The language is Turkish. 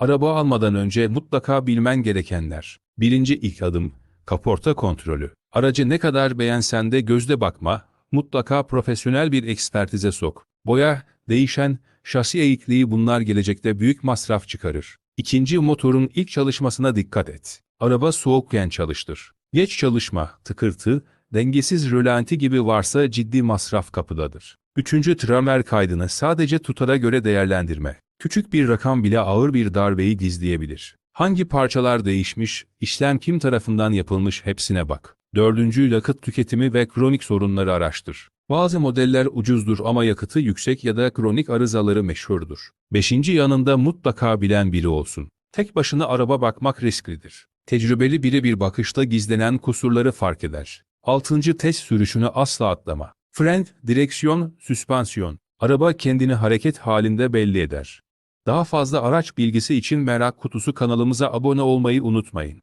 Araba almadan önce mutlaka bilmen gerekenler. Birinci ilk adım, kaporta kontrolü. Aracı ne kadar beğensen de gözde bakma, mutlaka profesyonel bir ekspertize sok. Boya, değişen, şasi eğikliği bunlar gelecekte büyük masraf çıkarır. İkinci motorun ilk çalışmasına dikkat et. Araba soğukken çalıştır. Geç çalışma, tıkırtı, dengesiz rölanti gibi varsa ciddi masraf kapıdadır. Üçüncü tramer kaydını sadece tutara göre değerlendirme. Küçük bir rakam bile ağır bir darbeyi gizleyebilir. Hangi parçalar değişmiş, işlem kim tarafından yapılmış hepsine bak. Dördüncü yakıt tüketimi ve kronik sorunları araştır. Bazı modeller ucuzdur ama yakıtı yüksek ya da kronik arızaları meşhurdur. Beşinci yanında mutlaka bilen biri olsun. Tek başına araba bakmak risklidir. Tecrübeli biri bir bakışta gizlenen kusurları fark eder. Altıncı test sürüşünü asla atlama. Fren, direksiyon, süspansiyon. Araba kendini hareket halinde belli eder. Daha fazla araç bilgisi için merak kutusu kanalımıza abone olmayı unutmayın.